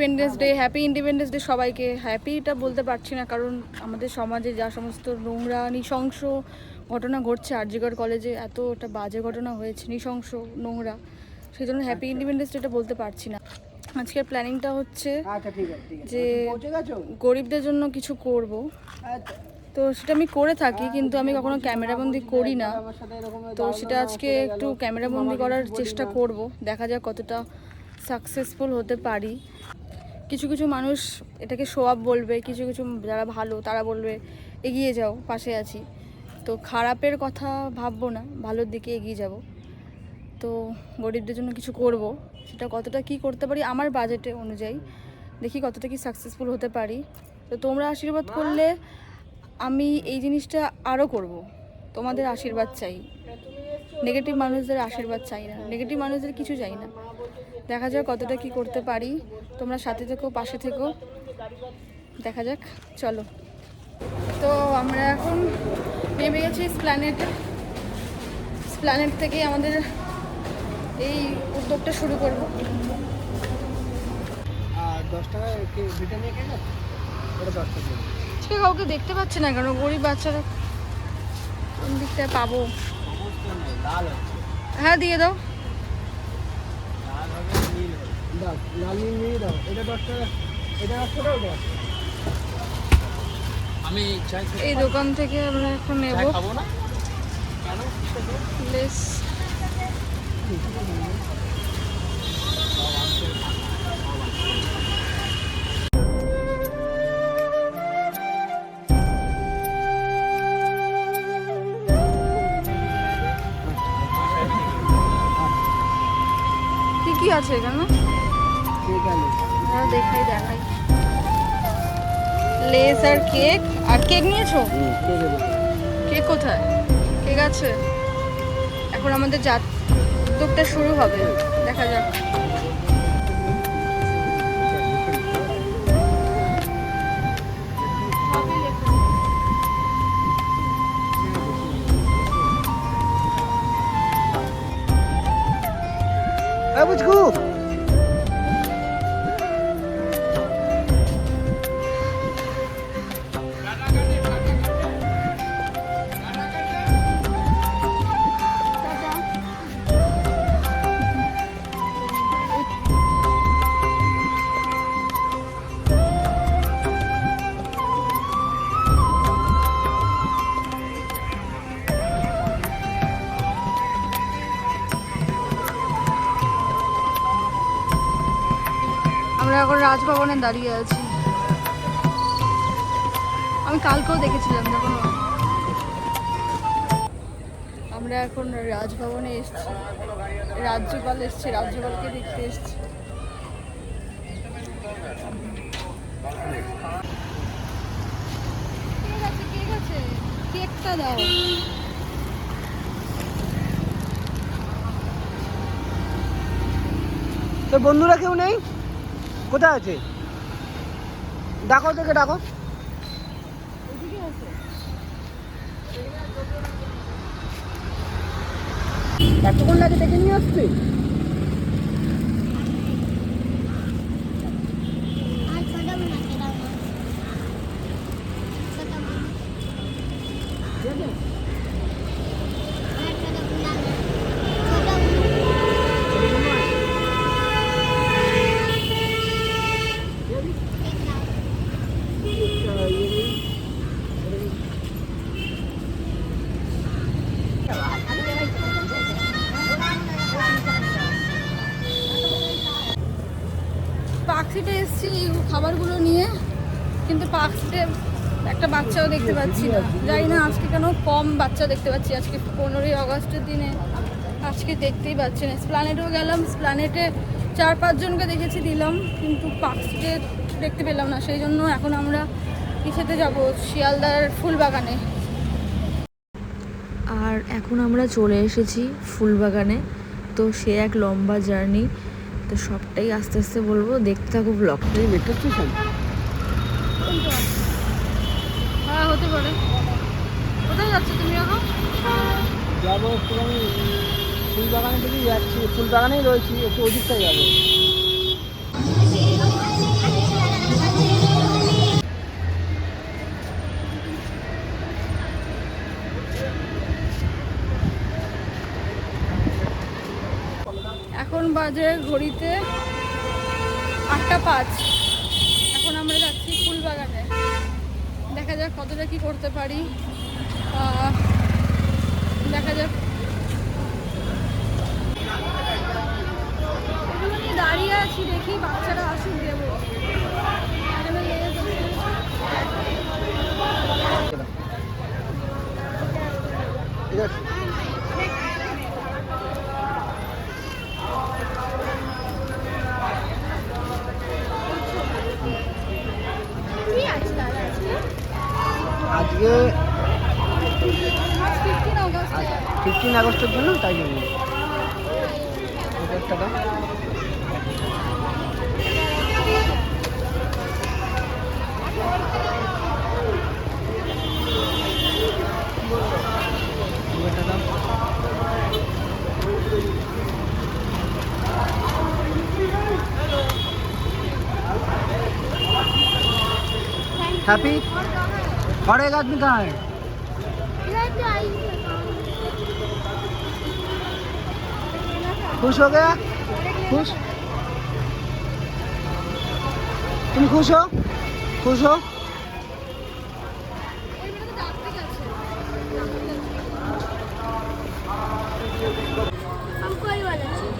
Independence day happy independence day সবাইকে। হ্যাপিটা বলতে পারছি না কারণ আমাদের সমাজে যা সমস্ত নোংরা নৃশংস ঘটনা ঘটছে আরজিগড় কলেজে এত একটা বাজে ঘটনা হয়েছে নৃশংস নোংরা সেই জন্য হ্যাপি ইন্ডিপেন্ডেন্স ডেটা বলতে পারছি না। আজকের প্ল্যানিংটা হচ্ছে আচ্ছা যে গরিবদের জন্য কিছু করব। আচ্ছা। তো সেটা আমি করে থাকি কিন্তু আমি কখনো ক্যামেরাবন্দি করি না। তো সেটা আজকে একটু ক্যামেরাবন্দি করার চেষ্টা করব দেখা যাক কতটা সাকসেসফুল হতে পারি। কিছু কিছু মানুষ এটাকে শো আপ বলবে কিছু কিছু যারা ভালো তারা বলবে এগিয়ে যাও পাশে আছি। তো খারাপের কথা ভাববো না ভালোর দিকে এগিয়ে যাব। তো গরিবদের জন্য কিছু করব সেটা কতটা কি করতে পারি আমার বাজেটে অনুযায়ী দেখি কতটা কি সাকসেসফুল হতে পারি। তো তোমরা আশীর্বাদ করলে আমি এই জিনিসটা আরও করব। তোমাদের আশীর্বাদ চাই। নেগেটিভ মানুষদের আশীর্বাদ চাই না। নেগেটিভ মানুষদের কিছু চাই না। দেখা যাক কতটা কি করতে পারি। তোমরা সাথে থেকো পাশে থেকো। দেখা যাক চলো। তো আমরা এখন নেমে গেছি স্প্ল্যানেটে স্প্ল্যানেট থেকে আমাদের এই উদ্যোগটা শুরু করব। আজকে কাউকে দেখতে পাচ্ছে না কেন? গরিব বাচ্চারা কোন দিকটায় পাবো? হ্যাঁ দিয়ে দাও। দাও লাল নীল নিয়ে দাও। এটা দশ টাকা এটা টাকা আমি এই দোকান থেকে আমরা এখন নেব। খাব না? লেস। কি কি আছে এখানে? হ্যাঁ দেখাই দেখাই। লেস আর কেক। আর কেক নিয়েছো? কেক কোথায়? কেক আছে। এখন আমাদের যাত উদ্যোগটা শুরু হবে। দেখা যাক। আমরা দাঁড়িয়ে আছি। আমি কালকেও দেখেছিলাম যখন আমরা এখন রাজভবনে এসেছি। রাজ্যপাল এসছে, রাজ্যপালকে দেখতে এসছি। দাও। বন্ধুরা কেউ নেই? কোথায় আছে? ডাকো তোকে ডাকো। এতক্ষণ লাগে ডেকে নিয়ে আসছি দেখতে পাচ্ছি না। জানি না আজকে কেন কম বাচ্চা দেখতে পাচ্ছি। আজকে পনেরোই আগস্টের দিনে আজকে দেখতেই পাচ্ছি না স্প্লানেটেও গেলাম। স্প্লানেটে চার পাঁচজনকে দেখেছি দিলাম। কিন্তু পার্কসিটে দেখতে পেলাম না। সেই জন্য এখন আমরা কিসেতে যাব শিয়ালদার ফুলবাগানে। আর এখন আমরা চলে এসেছি ফুলবাগানে। তো সে এক লম্বা জার্নি। তো সবটাই আস্তে আস্তে বলব। দেখতে থাকো ব্লগ এই মেট্রো স্টেশন হ্যাঁ হতে পারে। কোথায় যাচ্ছ তুমি এখন? যাব একটু আমি ফুল বাগানে থেকেই যাচ্ছি। ফুল বাগানেই রয়েছি একটু ওদিকটাই যাব। এখন বাজে ঘড়িতে আটটা পাঁচ। দেখা যাক কতটা কি করতে পারি। দেখা যাক। দাঁড়িয়ে আছি দেখি বাচ্চারা আসুক দেবো। ঠিক আছে। ফিফটিন আগস্টের জন্য তাই জন্য এটা একটা দাও। এটা দাও। हैप्पी और एक आदमी कहाँ है खुश हो गया खुश तुम खुश हो खुश हो हमको ये वाला चाहिए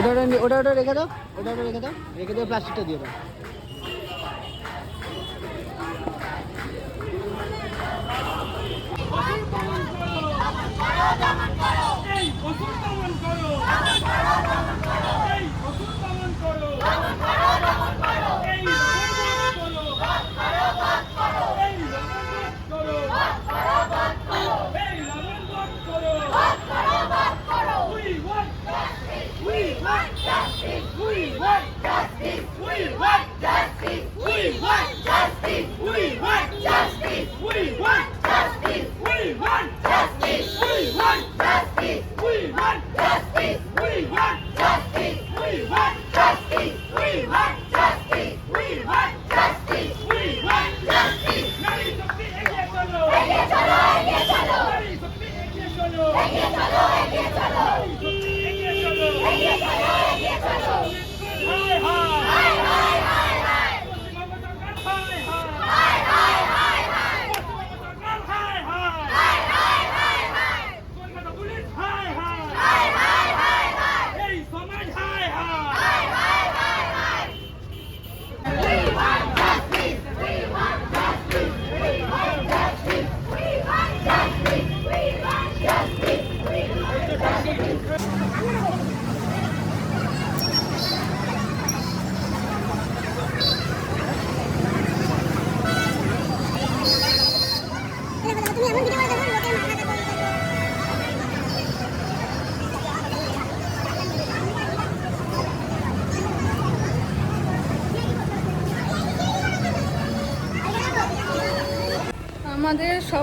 ওটা ওটা ওটা ওটা রেখে দাও, ওটা ওটা রেখে দাও, রেখে দিয়ে প্লাস্টিকটা দিয়ে দাও।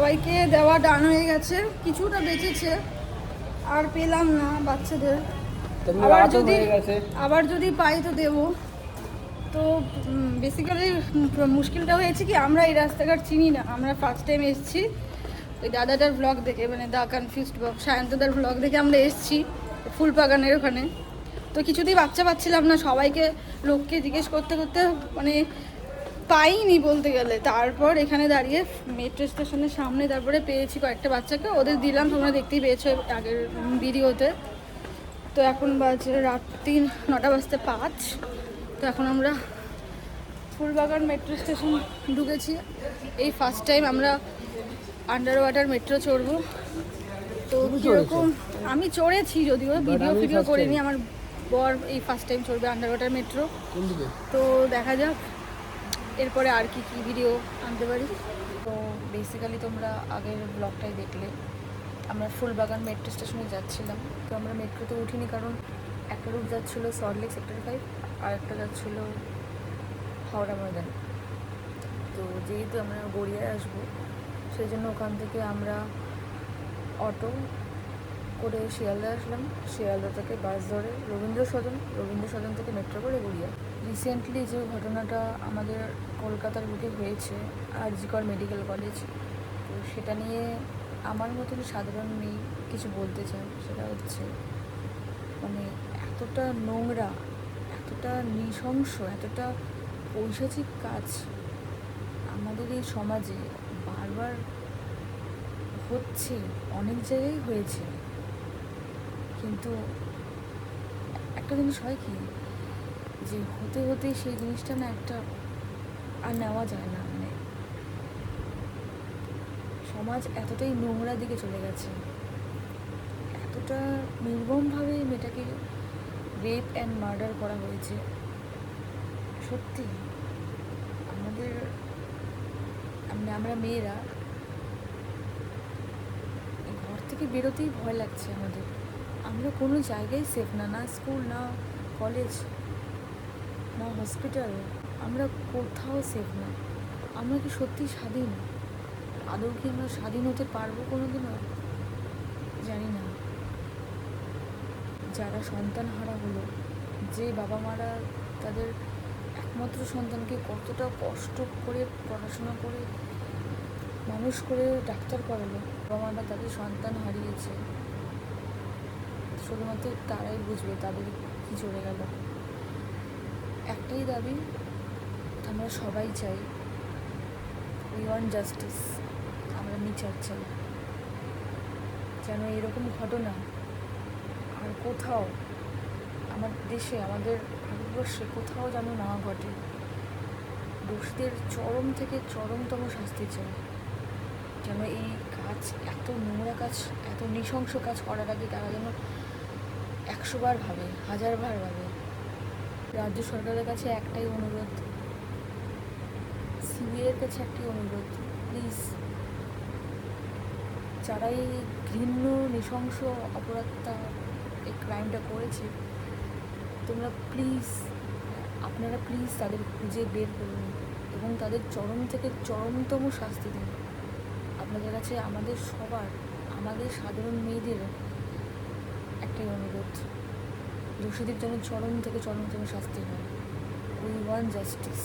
সবাইকে দেওয়া ডান হয়ে গেছে কিছুটা বেঁচেছে আর পেলাম না বাচ্চাদের। আবার যদি আবার যদি পাই তো দেবো। তো বেসিক্যালি মুশকিলটা হয়েছে কি আমরা এই রাস্তাঘাট চিনি না। আমরা ফার্স্ট টাইম এসেছি। ওই দাদাটার ব্লগ দেখে মানে দা কনফিউজড সায়ন্তদার ব্লগ দেখে আমরা এসেছি ফুলবাগানের ওখানে। তো কিছুতেই বাচ্চা পাচ্ছিলাম না। সবাইকে লোককে জিজ্ঞেস করতে করতে মানে পাইনি বলতে গেলে। তারপর এখানে দাঁড়িয়ে মেট্রো স্টেশনের সামনে তারপরে পেয়েছি কয়েকটা বাচ্চাকে। ওদের দিলাম তোমরা দেখতেই পেয়েছ আগের ভিডিওতে। তো এখন বাজে রাত তিন নটা বাজতে পাঁচ। তো এখন আমরা ফুলবাগান মেট্রো স্টেশন ঢুকেছি। এই ফার্স্ট টাইম আমরা আন্ডার ওয়াটার মেট্রো চড়বো। তো কীরকম আমি চড়েছি যদিও ভিডিও ফিডিও করিনি। আমার বর এই ফার্স্ট টাইম চড়বে আন্ডার ওয়াটার মেট্রো তো দেখা যাক। এরপরে আর কি কি ভিডিও আনতে পারি? তো বেসিক্যালি তোমরা আগের ব্লগটাই দেখলে। আমরা ফুলবাগান মেট্রো স্টেশনে যাচ্ছিলাম। তো আমরা মেট্রোতে উঠিনি কারণ একটা রুট যাচ্ছিল সল্টলেক সেক্টর ফাইভ আর একটা যাচ্ছিল হাওড়া ময়দান। তো যেহেতু আমরা গড়িয়ায় আসব, সেই জন্য ওখান থেকে আমরা অটো করে শিয়ালদা আসলাম। শিয়ালদা থেকে বাস ধরে রবীন্দ্র সদন রবীন্দ্র সদন থেকে মেট্রো করে গড়িয়া। রিসেন্টলি যে ঘটনাটা আমাদের কলকাতার বুকে হয়েছে আর আরজিকর মেডিকেল কলেজ তো সেটা নিয়ে আমার মতন সাধারণ মেয়ে কিছু বলতে চাই। সেটা হচ্ছে মানে এতটা নোংরা, এতটা নৃশংস, এতটা পৈশাচিক কাজ আমাদের এই সমাজে বারবার হচ্ছে, অনেক জায়গায় হয়েছে। কিন্তু একটা জিনিস হয় কি? যে হতে হতে সেই জিনিসটা না একটা আর নেওয়া যায় না মানে সমাজ এতটাই নোংরা দিকে চলে গেছে, এতটা নির্মমভাবে মেয়েটাকে রেপ অ্যান্ড মার্ডার করা হয়েছে। সত্যি, আমাদের আমরা আমরা মেয়েরা, ঘর থেকে বেরোতেই ভয় লাগছে আমাদের। আমরা কোনো জায়গায় সেফ না না স্কুল না কলেজ না হসপিটাল আমরা কোথাও সেফ না। আমরা কি সত্যি স্বাধীন? আদৌ কি আমরা স্বাধীন হতে পারব কোনো দিনও জানি না। যারা সন্তান হারা হলো, যে বাবা মারা তাদের একমাত্র সন্তানকে কতটা কষ্ট করে পড়াশোনা করে মানুষ করে ডাক্তার করালো, বাবা মারা তাদের সন্তান হারিয়েছে। শুধুমাত্র তারাই বুঝবে তাদের কি চলে গেল। একটাই দাবি, আমরা সবাই চাই উই ওয়ান্ট জাস্টিস আমরা বিচার চাই। যেন এরকম ঘটনা আর কোথাও আমার দেশে, আমাদের ভারতবর্ষে কোথাও যেন না ঘটে। দোষীদের চরম থেকে চরমতম শাস্তি চাই। যেন এই কাজ, এত নোংরা কাজ, এত নৃশংস কাজ করার আগে তারা যেন একশো বার ভাবে হাজার বার ভাবে। রাজ্য সরকারের কাছে একটাই অনুরোধ। সিবিআইয়ের কাছে একটাই অনুরোধ প্লিজ যারা এই ঘৃণ্য, নৃশংস অপরাধটা, এই ক্রাইমটা করেছে, তোমরা প্লিজ আপনারা প্লিজ তাদের খুঁজে বের করুন এবং তাদের চরম থেকে চরমতম শাস্তি দিন। আপনাদের কাছে আমাদের সবার, আমাদের সাধারণ মেয়েদের একটাই অনুরোধ। দোষীদের যেন চরম থেকে চরম চরমতম শাস্তি হয় উই ওয়ান জাস্টিস